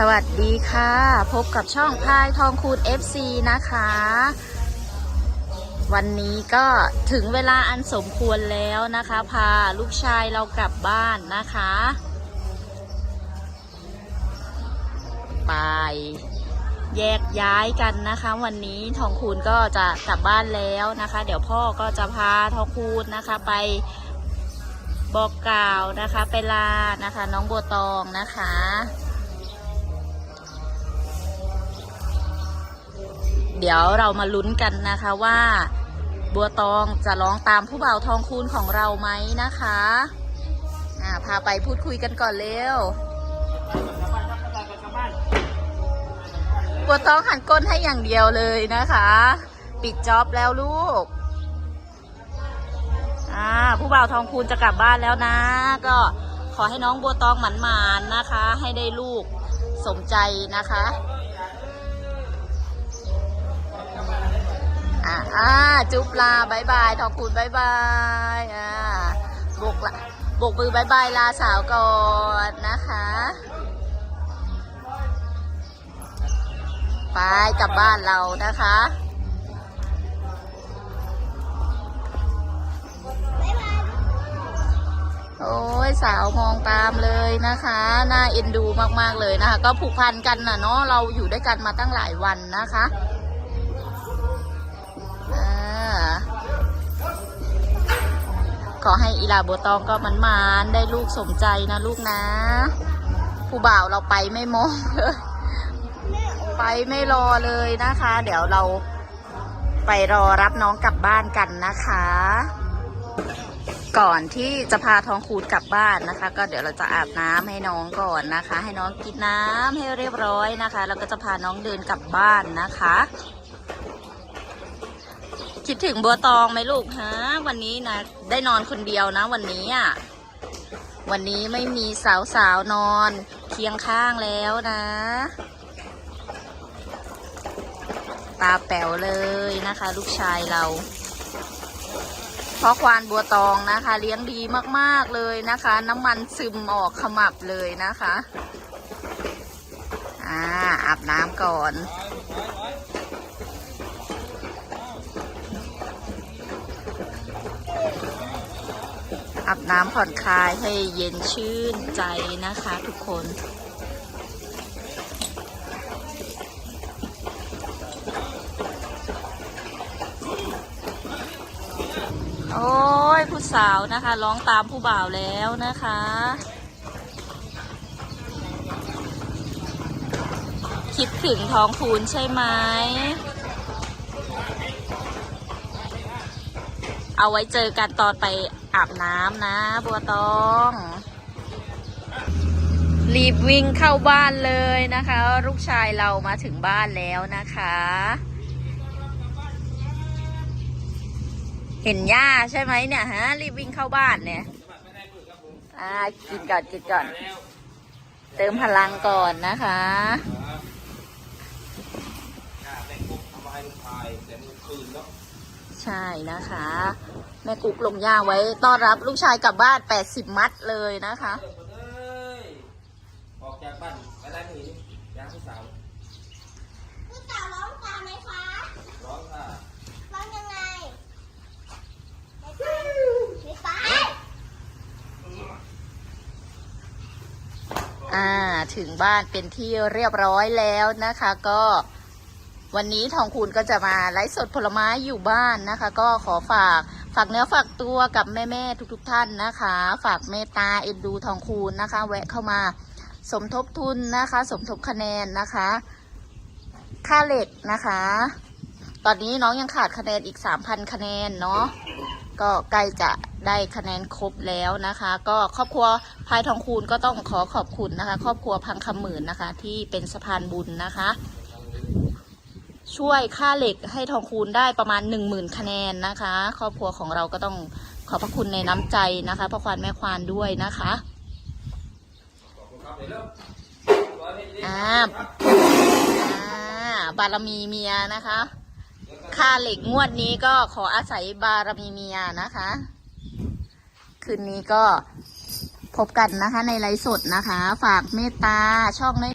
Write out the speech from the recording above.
สวัสดีค่ะ พบกับช่องพายทองคูณ FC นะคะ วันนี้ก็ถึงเวลาอันสมควรแล้วนะคะ พาลูกชายเรากลับบ้านนะคะ ไป แยกย้ายกันนะคะ วันนี้ทองคูณก็จะกลับบ้านแล้วนะคะ เดี๋ยวพ่อก็จะพาทองคูณนะคะไปบอกกล่าวนะคะ ไปลานะคะ น้องโบตองนะคะ เดี๋ยวเรามาลุ้นกันนะคะว่า บัวตองจะร้องตามผู้บ่าวทองคูณของเราไหมนะคะอ่าพาไปพูดคุยกันก่อนเร็วบัวตองหันก้นให้อย่างเดียวเลยนะคะ ปิดจ็อบแล้วลูกอ่าผู้บ่าวทองคูณจะกลับบ้านแล้วนะ ก็ขอให้น้องบัวตองหมันๆนะคะ ให้ได้ลูกสมใจนะคะ อ่าจุ๊บลาบายบายทองคูณบายบายอ่าบกละบกมือบายบายลาสาวก่อนนะคะ ไปกลับบ้านเรานะคะโอ้ยสาวมองตามเลยนะคะน่าเอ็นดูมากๆเลยนะคะ ก็ผูกพันกันนะเนาะเราอยู่ด้วยกันมาตั้งหลายวันนะคะ ขอให้อีลาโบตองก็มันมานได้ลูกสมใจนะลูกนะ ผู้บ่าวเราไปไม่มองเลยไปไม่รอเลยนะคะ เดี๋ยวเราไปรอรับน้องกลับบ้านกันนะคะ ก่อนที่จะพาทองคูณกลับบ้านนะคะ ก็เดี๋ยวเราจะอาบน้ำให้น้องก่อนนะคะ ให้น้องกินน้ำให้เรียบร้อยนะคะ แล้วก็จะพาน้องเดินกลับบ้านนะคะ คิดถึงบัวตองไหมลูกฮะ วันนี้นะ ได้นอนคนเดียวนะ วันนี้อะวันนี้ไม่มีสาวสาวนอนเคียงข้างแล้วนะ ตาแป๋วเลยนะคะ ลูกชายเราเพราะควานบัวตองนะคะ เลี้ยงดีมากๆเลยนะคะ น้ำมันซึมออกขมับเลยนะคะ อ่าอาบน้ำก่อน อาบน้ำผ่อนคลายให้เย็นชื่นใจนะคะทุกคนโอ้ยผู้สาวนะคะร้องตามผู้บ่าวแล้วนะคะ คิดถึงท้องพูนใช่ไหม เอาไว้เจอกันตอนไปอาบน้ำนะ บัวตอง รีบวิ่งเข้าบ้านเลยนะคะ ลูกชายเรามาถึงบ้านแล้วนะคะ เห็นหญ้าใช่ไหมเนี่ยฮะ รีบวิ่งเข้าบ้านเนี่ยอ่ากินก่อนกินก่อน เติมพลังก่อนนะคะแต่เมื่อคืนเนาะ ใช่นะคะ แม่กุ๊กลงย่าไว้ต้อนรับลูกชายกลับบ้าน 80 มัดเลยนะคะเอ้ยออกจากบ้านไปได้มือนี่ยางผู้สาวผู้สาวร้องตามไหมคะร้องค่ะร้องยังไงไม่ไปไม่ไปอ่าถึงบ้านเป็นที่เรียบร้อยแล้วนะคะก็ วันนี้ทองคูณก็จะมาไลฟ์สดผลไม้อยู่บ้านนะคะ ก็ขอฝากฝากเนื้อฝากตัวกับแม่ๆทุกๆท่านนะคะ ฝากเมตตาเอ็นดูทองคูณนะคะ แวะเข้ามาสมทบทุนนะคะ สมทบคะแนนนะคะ ค่าเหล็กนะคะ ตอนนี้น้องยังขาดคะแนนอีก 3,000 คะแนนเนาะก็ใกล้จะได้คะแนนครบแล้วนะคะ ก็ครอบครัวพายทองคูณก็ต้องขอขอบคุณนะคะ ครอบครัวพังคำหมื่นนะคะ ที่เป็นสะพานบุญนะคะ ช่วยค่าเหล็กให้ทองคูณได้ประมาณ 1 0,000 คะแนนนะคะ ครอบครัวของเราก็ต้องขอบพระคุณในน้ำใจนะคะพ่อควานแม่ควานด้วยนะคะขอบคุณครับเดี๋ยวเริ่มร้อยเพลงนี้อ่าอ่าบารมีเมียนะคะ ค่าเหล็กงวดนี้ก็ขออาศัยบารมีเมียนะคะ คืนนี้ก็พบกันนะคะในไลฟ์สดนะคะ ฝากเมตตาช่องน้อย